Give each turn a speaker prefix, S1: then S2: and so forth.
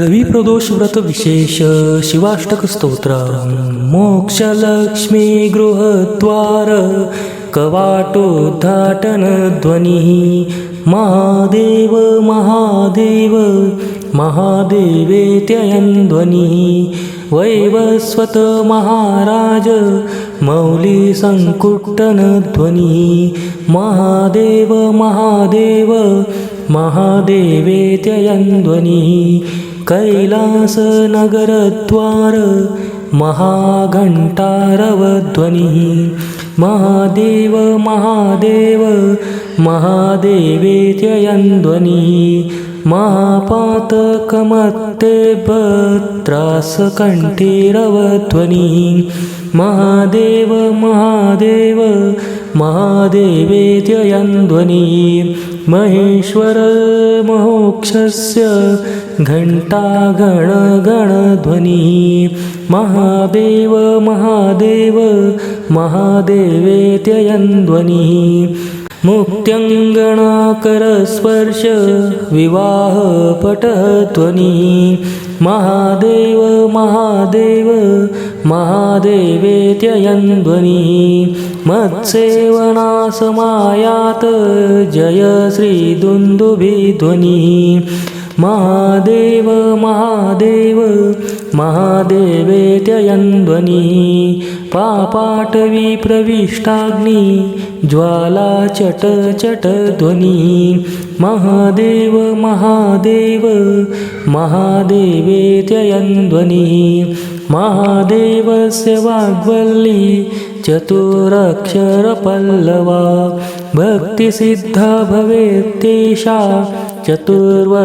S1: रविप्रदोष व्रतविशेष शिवाष्टकस्तोत्र मोक्षलक्ष्मी गृहद्वार ध्वनिः महादेव महादेव महादेवेत्ययन्ध्वनिः। वैवस्वत महाराज मौलिसङ्कुट्टनध्वनिः महादेव महादेव महादेवेत्ययन्ध्वनिः। कैलासनगरद्वार महाघण्टारवध्वनिः। महादेव महादेव महादेवेत्ययं ध्वनिः महापातकमत्तेभत्रासकण्ठीरवध्वनिः महादेव महादेव महादेवेत्ययं घंटा गण गण ध्वनी. महादेव महादेव महादेवेत्ययन्ध्वनिः मुक्त्यङ्गणाकरस्पर्श विवाहपटध्वनिः महादेव महादेव महादेवेत्ययन्ध्वनिः मत्सेवनासमायात जय श्रीदुन्दुभिध्वनिः महादेव महादेव महादेवेत्ययं ध्वनिः पापाटवी प्रविष्टाग्नि ज्वालाचटचटध्वनिः महादेव महादेव महादेवेत्ययं ध्वनिः महादेवस्य वाग्वल्ली चतुरक्षरपल्लवा भक्तिसिद्धा भवेत्तेषा चतुर्वर्गफलप्रदा